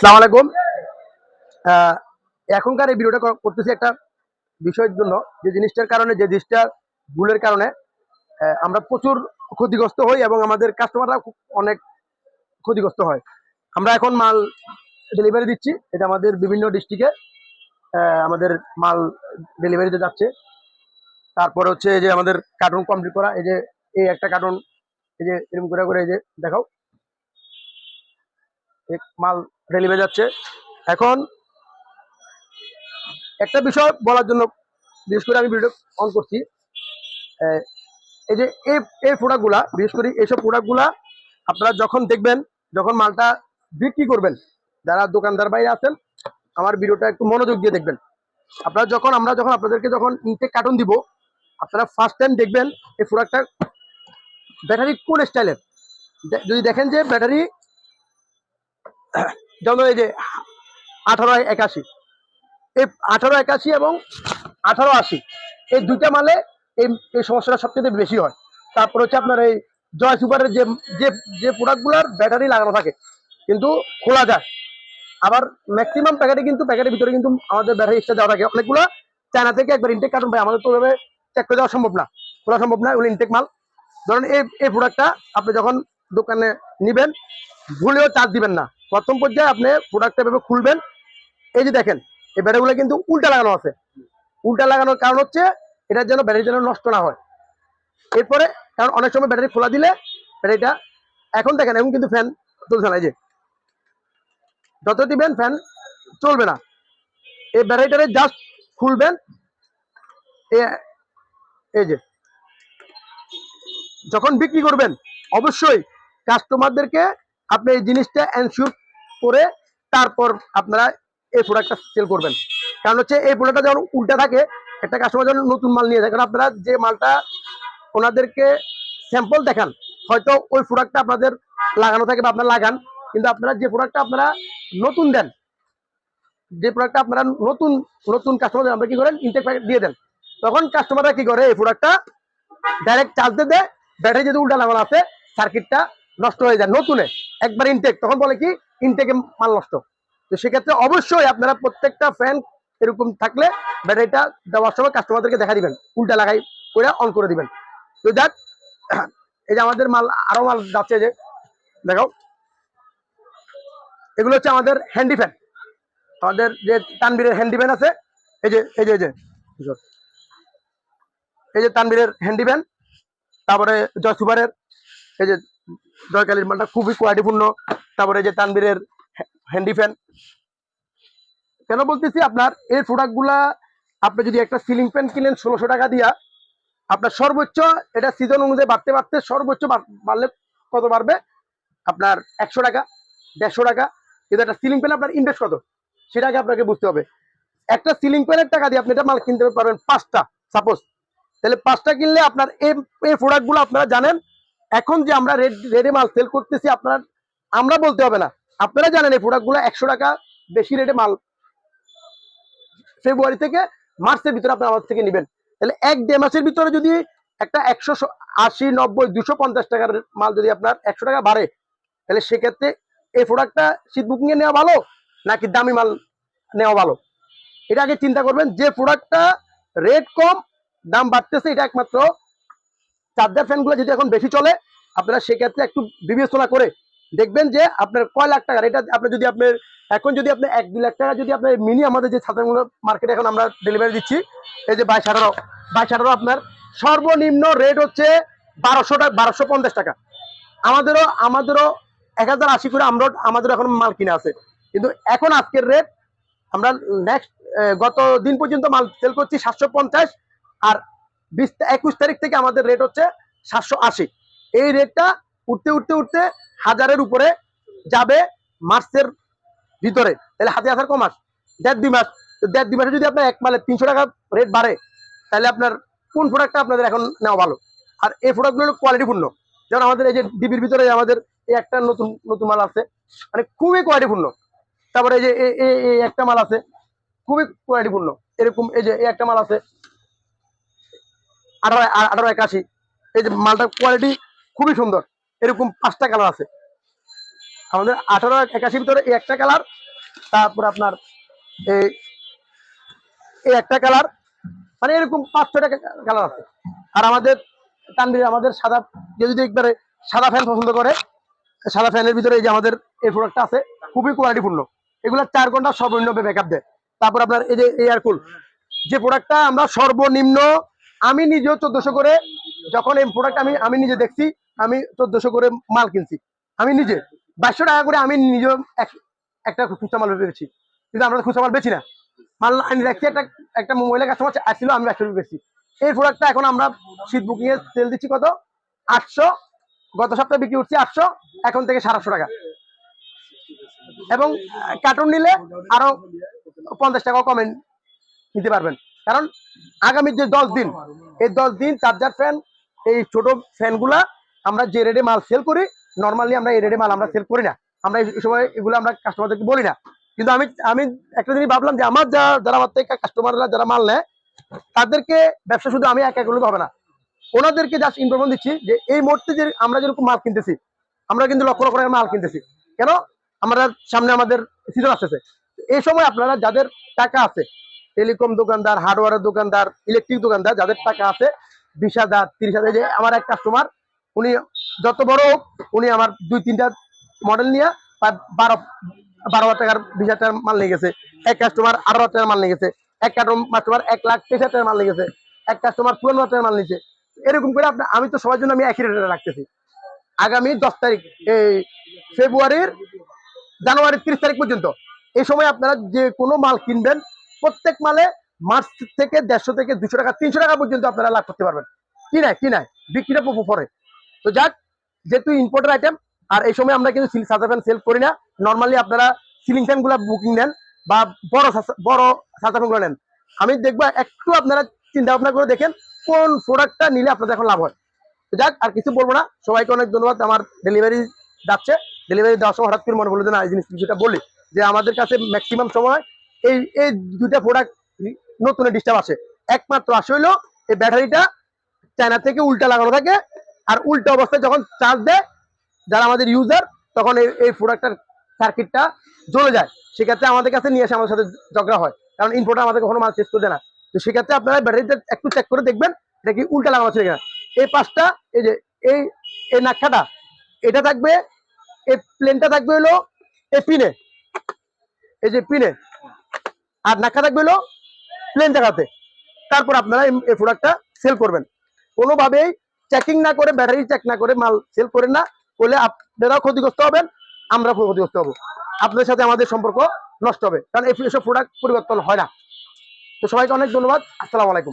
সালাম আলাইকুম। এখনকার এই ভিডিওটা করতেছি একটা বিষয়ের জন্য। যে জিনিসটার কারণে, যে জিনিসটা ভুলের কারণে আমরা প্রচুর ক্ষতিগ্রস্ত হই এবং আমাদের কাস্টমাররা অনেক ক্ষতিগ্রস্ত হয়। আমরা এখন মাল ডেলিভারি দিচ্ছি। এটা আমাদের বিভিন্ন ডিস্ট্রিক্টে আমাদের মাল ডেলিভারিতে যাচ্ছে। তারপরে হচ্ছে যে আমাদের কার্টুন কমপ্লিট করা, এই যে, এই একটা কার্টুন এই যে এরকম করে করে এই যে দেখাও। এই মাল ডেলিভারি যাচ্ছে এখন একটা বিষয় বলার জন্য বিশেষ করে আমি ভিডিও অন করছি। এই যে এই এই প্রোডাক্টগুলা বিশেষ করে এইসব প্রোডাক্টগুলা আপনারা যখন দেখবেন, যখন মালটা বিক্রি করবেন, যারা দোকানদার বাইরে আছেন, আমার ভিডিওটা একটু মনোযোগ দিয়ে দেখবেন। আপনারা যখন, আমরা যখন আপনাদেরকে যখন ইনটেক কার্টুন দিব, আপনারা ফার্স্ট টাইম দেখবেন এই প্রোডাক্টটা ব্যাটারি কোন স্টাইলের যদি দেখেন যে ব্যাটারি যেমন এই যে আঠারো একাশি। এই আঠারো একাশি এবং আঠারো আশি, এই দুইটা মালে এই এই সমস্যাটা সবচেয়ে বেশি হয়। তারপর হচ্ছে আপনার এই জয় সুপারের যে যে যে প্রোডাক্টগুলোর ব্যাটারি লাগানো থাকে, কিন্তু খোলা যায়। আবার ম্যাক্সিমাম প্যাকেটে কিন্তু প্যাকেটের ভিতরে কিন্তু আমাদের ব্যাটারি এক্সট্রা দেওয়া থাকে। অনেকগুলো চায়না থেকে একবার ইনটেক কার্টুন পাই আমাদের তো ওভাবে চেক করে দেওয়া সম্ভব না। খোলা সম্ভব না, ওগুলো ইনটেক মাল। ধরুন এই এই প্রোডাক্টটা আপনি যখন দোকানে নেবেন, ভুলেও চার্জ দিবেন না। প্রথম পর্যায়ে আপনি প্রোডাক্টটা এভাবে খুলবেন। এই যে দেখেন, এই ব্যাটারিগুলো কিন্তু উল্টা লাগানো আছে। উল্টা লাগানোর কারণ হচ্ছে এটার যেন ব্যাটারি যেন নষ্ট না হয়। এরপরে, কারণ অনেক সময় ব্যাটারি খোলা দিলে ব্যাটারিটা, এখন দেখেন, এখন কিন্তু ফ্যান চলছে না, এই যে। যত দিবেন ফ্যান চলবে না। এই ব্যাটারিটারে জাস্ট খুলবেন। এই যে। যখন বিক্রি করবেন, অবশ্যই কাস্টমারদেরকে আপনি এই জিনিসটা এনশিওর করে তারপর আপনারা এই প্রোডাক্টটা সেল করবেন। কারণ হচ্ছে এই প্রোডাক্টটা যখন উল্টা থাকে, একটা কাস্টমার যখন নতুন মাল নিয়ে যায়, কারণ আপনারা যে মালটা ওনাদেরকে স্যাম্পল দেখান, হয়তো ওই প্রোডাক্টটা আপনাদের লাগানো থাকে বা আপনারা লাগান, কিন্তু আপনারা যে প্রোডাক্টটা আপনারা নতুন দেন, যে প্রোডাক্টটা আপনারা নতুন নতুন কাস্টমার আমরা কি করেন? ইনটেক প্যাকেট দিয়ে দেন। তখন কাস্টমাররা কি করে? এই প্রোডাক্টটা ডাইরেক্ট চার্জ দিয়ে দেয় ব্যাটারি যদি উল্টা লাগানো আছে সার্কিটটা নষ্ট হয়ে যায়, নতুনে। একবার ইনটেক তখন বলে কি ইনটেকে মাল নষ্ট। তো সেক্ষেত্রে অবশ্যই আপনারা প্রত্যেকটা ফ্যান এরকম থাকলে ব্যাটারিটা দেওয়ার সময় কাস্টমারদেরকে দেখা দিবেন, উল্টা লাগাই করে অন করে দিবেন। তো যাক, এই যে আমাদের মাল, আরও মাল যাচ্ছে যে দেখো এগুলো হচ্ছে আমাদের হ্যান্ডি ফ্যান আমাদের যে তানবীরের হ্যান্ডি ফ্যান আছে, এই যে এই যে এই যে এই যে তানবীরের হ্যান্ডি ফ্যান তারপরে জয় সুপারের এই যে জয়কালীর মালটা খুবই কোয়ালিটিপূর্ণ। তারপরে যে তানবীরের হ্যান্ডি ফ্যান। কেন বলতেছি আপনার, এই প্রোডাক্টগুলা আপনি যদি একটা সিলিং ফ্যান কিনেন ষোলোশো টাকা দিয়া, আপনার সর্বোচ্চ এটা সিজন অনুযায়ী বাড়তে বাড়তে সর্বোচ্চ বাড়লে কত বাড়বে? আপনার একশো টাকা, দেড়শো টাকা। কিন্তু একটা সিলিং ফ্যান আপনার ইনভেস্ট কত? সেটাকে আপনাকে বুঝতে হবে। একটা সিলিং ফ্যানের টাকা দিয়ে আপনি এটা মাল কিনতে পারবেন পাঁচটা সাপোজ তাহলে পাঁচটা কিনলে আপনার এই প্রোডাক্টগুলো আপনারা জানেন এখন যে আমরা রেড রেডে মাল সেল করতেছি, আপনার, আমরা বলতে হবে না। আপনারা জানেন এই প্রোডাক্টগুলো একশো টাকা বেশি রেটে মাল। ফেব্রুয়ারি থেকে মার্চের ভিতরে আপনি আমাদের থেকে নেবেন। তাহলে এক দেড় মাসের ভিতরে যদি একটা একশো আশি, নব্বই, দুশো পঞ্চাশ টাকার মাল যদি আপনার একশো টাকা বাড়ে, তাহলে সেক্ষেত্রে এই প্রোডাক্টটা শীত বুকিং এ নেওয়া ভালো, নাকি দামি মাল নেওয়া ভালো? এটা আগে চিন্তা করবেন, যে প্রোডাক্টটা রেট কম, দাম বাড়তেছে, এটা একমাত্র চার্জার ফ্যানগুলো যদি এখন বেশি চলে, আপনারা সেক্ষেত্রে একটু বিবেচনা করে দেখবেন যে আপনার কয় লাখ টাকার, এটা আপনি যদি আপনার, এখন যদি আপনি এক, দুই লাখ টাকা যদি আপনার মিনি আমাদের যে ছাত্রগুলো মার্কেটে এখন আমরা ডেলিভারি দিচ্ছি, এই যে বাইশ আঠারো বাইশ আঠারো আপনার সর্বনিম্ন রেট হচ্ছে বারোশো টাকা, বারোশো পঞ্চাশ টাকা। আমাদেরও আমাদেরও এক হাজার আশি করে আমরা, আমাদের এখন মাল কিনে আছে। কিন্তু এখন আজকের রেট আমরা নেক্সট গত দিন পর্যন্ত মাল সেল করছি সাতশো পঞ্চাশ, আর বিশ একুশ তারিখ থেকে আমাদের রেট হচ্ছে সাতশো আশি। এই রেটটা উঠতে উঠতে উঠতে হাজারের উপরে যাবে মার্চের ভিতরে। তাহলে হাতে আসার কমাস? দেড় দুই মাস। তো দেড় দুই মাসে যদি আপনার এক মালে তিনশো টাকা রেট বাড়ে, তাহলে আপনার কোন প্রোডাক্টটা আপনাদের এখন নেওয়া ভালো? আর এই প্রোডাক্টগুলো কোয়ালিটিপূর্ণ যেমন আমাদের এই যে ডিবির ভিতরে আমাদের এই একটা নতুন নতুন মাল আছে মানে খুবই কোয়ালিটিপূর্ণ তারপরে এই যে এই একটা মাল আছে, খুবই কোয়ালিটিপূর্ণ এরকম এই যে এই একটা মাল আছে আঠারো আঠারো একাশি। এই যে মালটার কোয়ালিটি খুবই সুন্দর। এরকম পাঁচটা কালার আছে। আমাদের আঠারো একাশির ভিতরে এই একটা কালার তারপর আপনার এই এই একটা কালার মানে এরকম পাঁচ, ছয়টা কালার আছে। আর আমাদের তানভীর, আমাদের সাদা, কেউ যদি একবারে সাদা ফ্যান পছন্দ করে, সাদা ফ্যানের ভিতরে এই যে আমাদের এই প্রোডাক্টটা আছে, খুবই কোয়ালিটিপূর্ণ এগুলো চার ঘণ্টা সর্বনিম্ন ব্যাকআপ দেয়। তারপর আপনার এই যে এয়ার কুল যে প্রোডাক্টটা আমরা সর্বনিম্ন আমি নিজেও চোদ্দশো করে যখন এই প্রোডাক্ট আমি আমি নিজে দেখছি, আমি চোদ্দশো করে মাল কিনছি। আমি নিজে। বাইশশো টাকা করে আমি নিজেও এক- একটা খুচরা মাল বেচি। কিন্তু আমরা খুচরা মাল বেচি না। মাল আমি রাখছি একটা একটা মহিলা কাস্টমার আসছিল, আমি একশো বেশি এই প্রোডাক্টটা এখন আমরা শীত বুকিংয়ে সেল দিচ্ছি কত? আটশো। গত সপ্তাহে বিক্রি করছি আটশো, এখন থেকে সাতশো টাকা। এবং কার্টুন নিলে আরও পঞ্চাশ টাকা কমে নিতে পারবেন। কারণ আগামী যে দশ দিন, এই দশ দিন চার্জার ফ্যান, এই ছোট ফ্যানগুলা আমরা যে রেটে মাল সেল করি নর্মালি আমরা এই রেটে মাল আমরা সেল করি না। আমরা এই সময় এগুলো আমরা কাস্টমারদেরকে বলি না। কিন্তু আমি আমি একটা জিনিস ভাবলাম যে আমার যা, যারা আমার থেকে কাস্টমাররা যারা মাল নেয়, তাদেরকে ব্যবসা শুধু আমি একা করলে হবে না। ওনাদেরকে জাস্ট ইনফরমেশন দিচ্ছি যে এই মুহূর্তে যে আমরা যেরকম মাল কিনতেছি, আমরা কিন্তু লক্ষ লক্ষ মাল কিনতেছি। কেন? আমরা সামনে আমাদের সিজন আসতেছে। এই সময় আপনারা যাদের টাকা আছে টেলিকম দোকানদার হার্ডওয়্যারের দোকানদার ইলেকট্রিক দোকানদার, যাদের টাকা আছে বিশ হাজার, তিরিশ হাজার। আমার এক কাস্টমার উনি যত বড় উনি আমার দুই, তিনটা মডেল নিয়ে বারো বারো হাজার টাকার, বিশ হাজার টাকার মাল নিয়ে গেছে। এক কাস্টমার আঠারো হাজার টাকার মাল নিয়ে গেছে। এক কাস্টমার এক লাখ তেইশ হাজার টাকার মাল নিয়ে গেছে। এক কাস্টমার চুয়ান্ন হাজার টাকার মাল নিয়েছে। এরকম করে আপনার আমি তো সবার জন্য আমি একই রেটে রাখতেছি। আগামী দশ তারিখ, এই ফেব্রুয়ারির জানুয়ারির তিরিশ তারিখ পর্যন্ত, এই সময় আপনারা যে কোনো মাল কিনবেন প্রত্যেক মালে মার্চ থেকে দেড়শো থেকে দুশো টাকা, তিনশো টাকা পর্যন্ত আপনারা লাভ করতে পারবেন। কি নাই কি নাই? বিক্রিটা পরে। তো যাক, যেহেতু ইম্পোর্টের আইটেম আর এই সময় আমরা কিন্তু সাদা ফ্যান সেল করি না নর্মালি আপনারা সিলিং ফ্যানগুলা বুকিং নেন বা বড় বড় সাদা ফ্যান নেন। আমি দেখব একটু আপনারা চিন্তা ভাবনা করে দেখেন কোন প্রোডাক্টটা নিলে আপনাদের এখন লাভ হয়। তো যাক, আর কিছু বলব না। সবাইকে অনেক ধন্যবাদ, আমার ডেলিভারি যাচ্ছে। ডেলিভারি দেওয়ার সময় হঠাৎ করে মনে হলো যে না, এই জিনিস কিছুটা বলি, যে আমাদের কাছে ম্যাক্সিমাম সময় এই এই দুটা প্রোডাক্ট নতুন ডিস্টার্ব আসে একমাত্র আসে হইল এই ব্যাটারিটা চায়না থেকে উল্টা লাগানো থাকে আর উল্টা অবস্থায় যখন চার্জ দেয় যারা আমাদের ইউজার তখন এই এই প্রোডাক্টটার সার্কিটটা জ্বলে যায়। সেক্ষেত্রে আমাদের কাছে নিয়ে এসে আমাদের সাথে ঝগড়া হয়। কারণ ইনপোর্টার আমাদের কখনো মাল চেক করতে না। তো সেক্ষেত্রে আপনারা ব্যাটারিটা একটু চেক করে দেখবেন এটা কি উল্টা লাগানো আছে কিনা। এই পাঁচটা এই যে, এই এই নাক্ষাটা এটা থাকবে, এই প্লেনটা থাকবে হলো এই পিনে এই যে পিনে আর নাকা থাকবে হলো প্লেন দেখাতে। তারপর আপনারা এই- প্রোডাক্টটা সেল করবেন। কোনোভাবেই চেকিং না করে ব্যাটারি চেক না করে মাল সেল করেন না, করলে আপনারাও ক্ষতিগ্রস্ত হবেন আমরা ক্ষতিগ্রস্ত হব। আপনাদের সাথে আমাদের সম্পর্ক নষ্ট হবে। কারণ এই এসব প্রোডাক্ট পরিবর্তন হয় না। তো সবাইকে অনেক ধন্যবাদ। আসসালামু আলাইকুম।